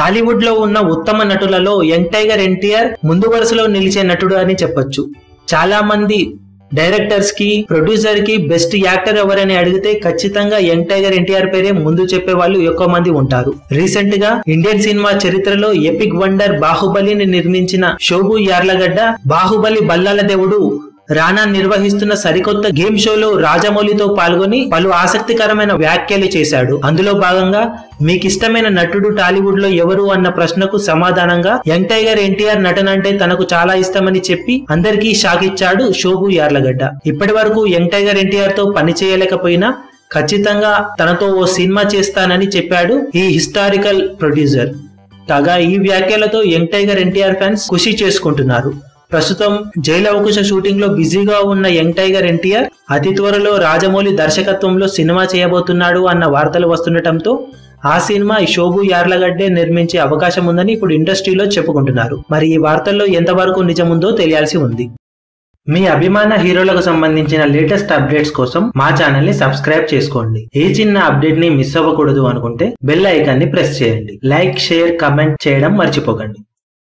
టాలీవుడ్లో ఉన్న ఉత్తమ నటులలో యంగ్ టైగర్ ఎన్టీఆర్ ముందు వరుసలో నిలిచే నటుడు అని చెప్పొచ్చు. చాలా మంది డైరెక్టర్స్కి ప్రొడ్యూసర్కి బెస్ట్ యాక్టర్ ఎవరని అడిగితే ఖచ్చితంగా యంగ్ టైగర్ ఎన్టీఆర్ పేరే ముందు చెప్పే వాళ్ళు ఎక్కువ మంది ఉంటారు. రీసెంట్గా ఇండియన్ సినిమా చరిత్రలో ఎపిక్ వండర్ బాహుబలిని నిర్మించిన షోబు యార్లగడ్డ బాహుబలి బల్లాల దేవుడు రానా నిర్వహిస్తున్న సరికొత్త గేమ్ షోలో రాజమౌళితో పాల్గొని పలు ఆసక్తికరమైన వ్యాఖ్యలు చేశాడు. అందులో భాగంగా మీకు ఇష్టమైన నటుడు టాలీవుడ్లో ఎవరు? అన్న ప్రశ్నకు సమాధానంగా యంగ్ టైగర్ ఎన్టీఆర్ నటన అంటే తనకు చాలా ఇష్టమని చెప్పి అందరికీ షాక్ ఇచ్చాడు శోభు యార్లగడ్డ. ఇప్పటి వరకు యంగ్ టైగర్ ఎన్టీఆర్తో పని చేయలేకపోయినా ఖచ్చితంగా తనతో ఓ సినిమా చేస్తానని చెప్పాడు ఈ హిస్టారికల్ ప్రొడ్యూసర్. కాగా ఈ వ్యాఖ్యలతో యంగ్ టైగర్ ఎన్టీఆర్ ఫ్యాన్స్ ఖుషి చేసుకుంటున్నారు. ప్రస్తుతం జైలవకుశ షూటింగ్లో బిజీగా ఉన్న యంగ్ టైగర్ ఎన్టీఆర్ అతి త్వరలో రాజమౌళి దర్శకత్వంలో సినిమా చేయబోతున్నాడు అన్న వార్తలు వస్తుండటంతో ఆ సినిమా శోభు యార్లగడ్డే నిర్మించే అవకాశం ఉందని ఇప్పుడు ఇండస్ట్రీలో చెప్పుకుంటున్నారు. మరి ఈ వార్తల్లో ఎంతవరకు నిజముందో తెలియాల్సి ఉంది. మీ అభిమాన హీరోలకు సంబంధించిన లేటెస్ట్ అప్డేట్స్ కోసం మా ఛానల్ని సబ్స్క్రైబ్ చేసుకోండి. ఏ చిన్న అప్డేట్ని మిస్ అవ్వకూడదు అనుకుంటే బెల్ ఐకాన్ని ప్రెస్ చేయండి. లైక్ షేర్ కమెంట్ చేయడం మర్చిపోకండి.